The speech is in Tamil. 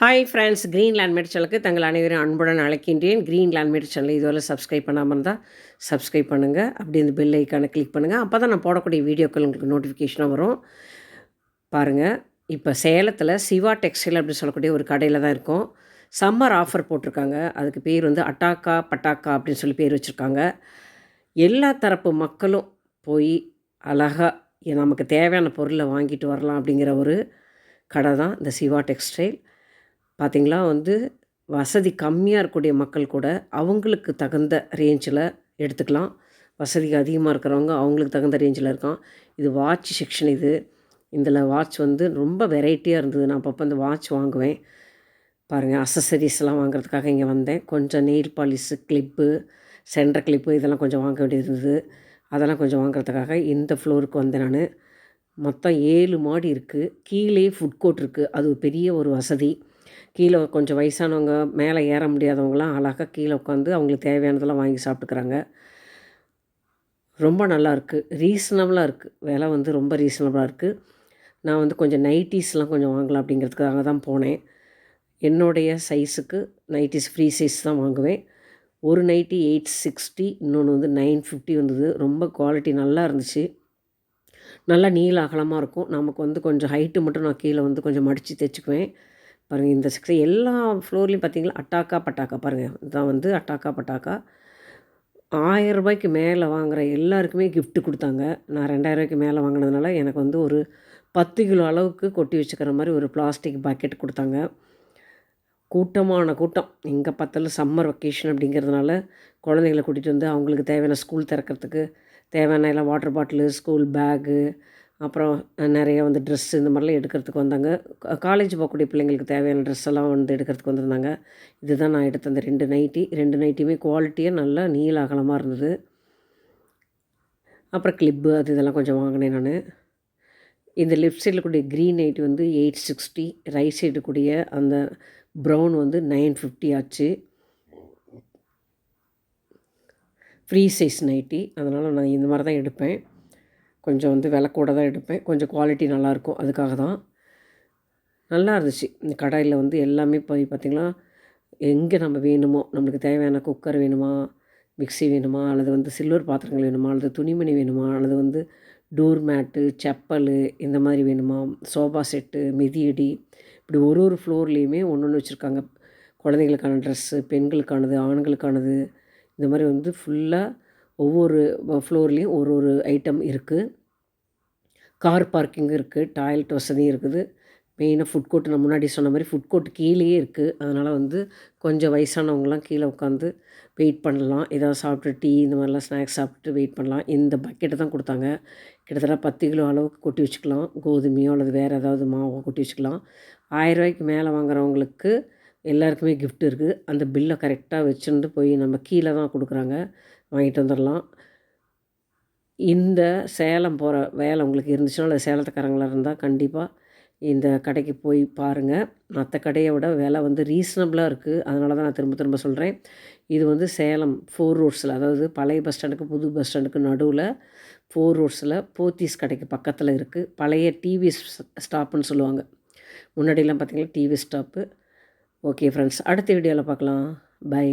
ஹாய் ஃப்ரெண்ட்ஸ் க்ரீன் லேண்ட்மேட் சேனலுக்கு தங்கள் அனைவரும் அன்புடன் அழைக்கின்றேன். க்ரீன் லேண்ட்மேட் சேனல் இதுவரை சப்ஸ்கிரைப் பண்ணாமல் இருந்தால் சப்ஸ்கிரைப் பண்ணுங்கள் அப்படி இந்த பெல் ஐக்கானை கிளிக் பண்ணுங்கள் அப்போ தான் நான் போடக்கூடிய வீடியோக்கள் உங்களுக்கு நோட்டிஃபிகேஷனாக வரும். பாருங்கள் இப்போ சேலத்தில் சிவா டெக்ஸ்டைல் அப்படின்னு சொல்லக்கூடிய ஒரு கடையில் தான் இருக்கும். சம்மர் ஆஃபர் போட்டிருக்காங்க. அதுக்கு பேர் வந்து அட்டாக்கா பட்டாக்கா அப்படின்னு சொல்லி பேர் வச்சுருக்காங்க. எல்லா தரப்பு மக்களும் போய் அழகாக நமக்கு தேவையான பொருளை வாங்கிட்டு வரலாம் அப்படிங்கிற ஒரு கடை தான் இந்த சிவா டெக்ஸ்டைல் பார்த்திங்களா வந்து வசதி கம்மியாக இருக்கக்கூடிய மக்கள் கூட அவங்களுக்கு தகுந்த ரேஞ்சில் எடுத்துக்கலாம். வசதி அதிகமாக இருக்கிறவங்க அவங்களுக்கு தகுந்த ரேஞ்சில் இருக்கான். இது வாட்ச் செக்ஷன் இது. இதில் வாட்ச் வந்து ரொம்ப வெரைட்டியாக இருந்தது. நான் அப்பப்போ இந்த வாட்ச் வாங்குவேன். பாருங்கள் அசசரிஸ்லாம் வாங்குறதுக்காக இங்கே வந்தேன். கொஞ்சம் nail polish clip centre clip இதெல்லாம் கொஞ்சம் வாங்க வேண்டியது இருந்தது அதெல்லாம் கொஞ்சம் வாங்குறதுக்காக இந்த ஃப்ளோருக்கு வந்தேன் நான். மொத்தம் ஏழு மாடி இருக்குது கீழே ஃபுட் கோர்ட் இருக்குது அது ஒரு பெரிய ஒரு வசதி. கீழே கொஞ்சம் வயசானவங்க மேலே ஏற முடியாதவங்களாம் அழகாக கீழே உட்காந்து அவங்களுக்கு தேவையானதெல்லாம் வாங்கி சாப்பிட்டுக்கிறாங்க. ரொம்ப நல்லா இருக்குது ரீசனபிளாக இருக்குது விலை வந்து ரொம்ப ரீசனபிளாக இருக்குது நான் வந்து கொஞ்சம் நைட்டிஸ்லாம் கொஞ்சம் வாங்கலாம் அப்படிங்கிறதுக்காக தான் போனேன். என்னுடைய சைஸுக்கு நைட்டிஸ் ஃப்ரீ சைஸ் தான் வாங்குவேன். ஒரு நைட்டி எயிட் சிக்ஸ்டி இன்னொன்று வந்து நைன் ஃபிஃப்டி வந்தது. ரொம்ப குவாலிட்டி நல்லா இருந்துச்சு. நல்லா நீள அகலமாக இருக்கும். நமக்கு வந்து கொஞ்சம் ஹைட்டு மட்டும் நான் கீழே வந்து கொஞ்சம் மடித்து தைச்சிக்குவேன். பாருங்கள் இந்த செக்ஷன் எல்லா ஃப்ளோர்லேயும் பார்த்தீங்களா அட்டாக்கா பட்டாக்கா பாருங்கள் இதுதான் வந்து அட்டாக்கா பட்டாக்கா. ஆயிரம் ரூபாய்க்கு மேலே வாங்குகிற எல்லாருக்குமே கிஃப்ட்டு கொடுத்தாங்க. நான் ரெண்டாயிரம் ரூபாய்க்கு மேலே வாங்கினதுனால எனக்கு வந்து ஒரு பத்து கிலோ அளவுக்கு கொட்டி வச்சுக்கிற மாதிரி ஒரு பிளாஸ்டிக் பாக்கெட் கொடுத்தாங்க. கூட்டமான கூட்டம். எங்கே பார்த்தாலும் சம்மர் வெக்கேஷன் அப்படிங்கிறதுனால குழந்தைங்கள கூட்டிகிட்டு வந்து அவங்களுக்கு தேவையான ஸ்கூல் திறக்கிறதுக்கு தேவையான எல்லாம் வாட்டர் பாட்டிலு ஸ்கூல் பேகு அப்புறம் நிறைய வந்து ட்ரெஸ் இந்த மாதிரிலாம் எடுக்கிறதுக்கு வந்தாங்க. காலேஜ் போகக்கூடிய பிள்ளைங்களுக்கு தேவையான ட்ரெஸ் எல்லாம் வந்து எடுக்கிறதுக்கு வந்திருந்தாங்க. இதுதான் நான் எடுத்த அந்த ரெண்டு நைட்டி ரெண்டு நைட்டியுமே குவாலிட்டியாக நல்லா நீல அகலமாக இருந்தது. அப்புறம் கிளிப்பு அது இதெல்லாம் கொஞ்சம் வாங்கினேன் நான். இந்த லெஃப்ட் சைடில் கூடிய க்ரீன் நைட்டி வந்து எயிட் சிக்ஸ்டி ரைட் சைடு கூடிய அந்த ப்ரௌன் வந்து நைன் ஃபிஃப்டி ஆச்சு. ஃப்ரீ சைஸ் நைட்டி அதனால் நான் இந்த மாதிரி தான் எடுப்பேன். கொஞ்சம் வந்து விலை கூட தான் எடுப்பேன். கொஞ்சம் குவாலிட்டி நல்லாயிருக்கும். அதுக்காக தான். நல்லா இருந்துச்சு. இந்த கடையில் வந்து எல்லாமே போய் பார்த்திங்களா? எங்கே நம்ம வேணுமோ நம்மளுக்கு தேவையான குக்கர் வேணுமா மிக்சி வேணுமா அல்லது வந்து சில்வர் பாத்திரங்கள் வேணுமா அல்லது துணிமணி வேணுமா அல்லது வந்து டோர் மேட்டு செப்பல் இந்த மாதிரி வேணுமா சோஃபா செட்டு மிதியடி இப்படி ஒரு ஒரு ஃப்ளோர்லேயுமே ஒன்று ஒன்று வச்சுருக்காங்க. குழந்தைங்களுக்கான ட்ரெஸ்ஸு பெண்களுக்கானது ஆண்களுக்கானது இந்த மாதிரி வந்து ஃபுல்லாக ஒவ்வொரு ஃப்ளோர்லேயும் ஒரு ஒரு ஐட்டம் இருக்குது கார் பார்க்கிங் இருக்குது டாய்லெட் வசதியும் இருக்குது. மெயினாக ஃபுட் கோர்ட் நான் முன்னாடி சொன்ன மாதிரி ஃபுட் கோர்ட் கீழேயே இருக்குது அதனால் வந்து கொஞ்சம் வயசானவங்களாம் கீழே உட்காந்து வெயிட் பண்ணலாம். ஏதாவது சாப்பிட்டு டீ இந்த மாதிரிலாம் ஸ்நாக்ஸ் சாப்பிட்டு வெயிட் பண்ணலாம். இந்த பக்கெட்டை தான் கொடுத்தாங்க. கிட்டத்தட்ட பத்து கிலோ அளவுக்கு கொட்டி வச்சுக்கலாம். கோதுமையோ அல்லது வேறு ஏதாவது மாவோ கொட்டி வச்சுக்கலாம். ஆயிரரூவாய்க்கு மேலே வாங்குறவங்களுக்கு எல்லாருக்குமே கிஃப்ட் இருக்குது அந்த பில்லை கரெக்டாக வச்சுருந்து போய் நம்ம கீழே தான் கொடுக்குறாங்க. வாங்கிட்டு வந்துடலாம். இந்த சேலம் போகிற வேலை உங்களுக்கு இருந்துச்சுன்னா அல்லது சேலத்துக்காரங்களாக இருந்தால் கண்டிப்பாக இந்த கடைக்கு போய் பாருங்கள் மற்ற கடையை விட விலை வந்து ரீசனபிளாக இருக்குது அதனால தான் நான் திரும்ப திரும்ப சொல்கிறேன் இது வந்து சேலம் ஃபோர் ரோட்ஸில் அதாவது பழைய பஸ் ஸ்டாண்டுக்கு புது பஸ் ஸ்டாண்டுக்கு நடுவில் ஃபோர் ரோட்ஸில் போத்தீஸ் கடைக்கு பக்கத்தில் இருக்குது பழைய டிவி ஸ்டாப்புன்னு சொல்லுவாங்க. முன்னாடியெல்லாம் பார்த்திங்கன்னா டிவி ஸ்டாப்பு ஓகே ஃப்ரெண்ட்ஸ் அடுத்த வீடியோவில் பார்க்கலாம் பை